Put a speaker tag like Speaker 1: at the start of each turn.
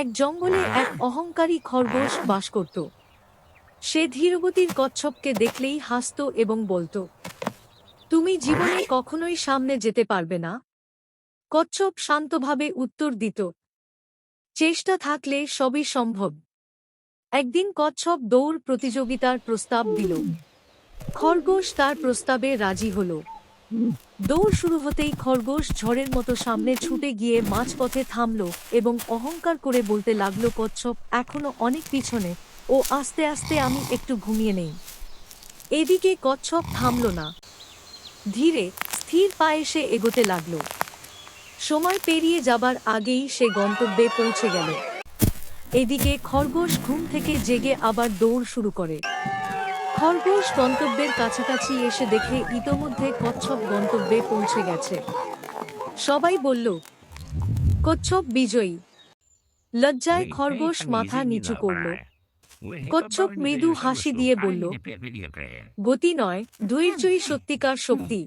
Speaker 1: এক জঙ্গলে এক অহংকারী খরগোশ বাস করত। সে ধীরগতির কচ্ছপকে দেখলেই হাসত এবং বলতো, তুমি জীবনে কখনোই সামনে যেতে পারবে না। কচ্ছপ শান্তভাবে উত্তর দিত, চেষ্টা থাকলে সবই সম্ভব। একদিন কচ্ছপ দৌড় প্রতিযোগিতার প্রস্তাব দিল। খরগোশ তার প্রস্তাবে রাজি হল। দৌড় শুরু হতেই খরগোশ ঝড়ের মতো সামনে ছুটে গিয়ে মাঝপথে থামল এবং অহংকার করে বলতে লাগল, কচ্ছপ, এখনও অনেক পিছনে। ও আস্তে আস্তে আমি একটু ঘুমিয়ে নেই। এদিকে কচ্ছপ থামল না। ধীরে স্থির পায়ে সে এগোতে লাগল। সময় পেরিয়ে যাবার আগেই সে গন্তব্যে পৌঁছে গেল। এদিকে খরগোশ ঘুম থেকে জেগে আবার দৌড় শুরু করে। খরগোশ গন্তব্যের কাছাকাছি এসে দেখে ইতোমধ্যে কচ্ছপ গন্তব্যে পৌঁছে গেছে। সবাই বলল কচ্ছপ বিজয়ী। লজ্জায় খরগোশ মাথা নিচু করল। কচ্ছপ মৃদু হাসি দিয়ে বলল গতি নয় ধৈর্যই সত্যিকার শক্তি।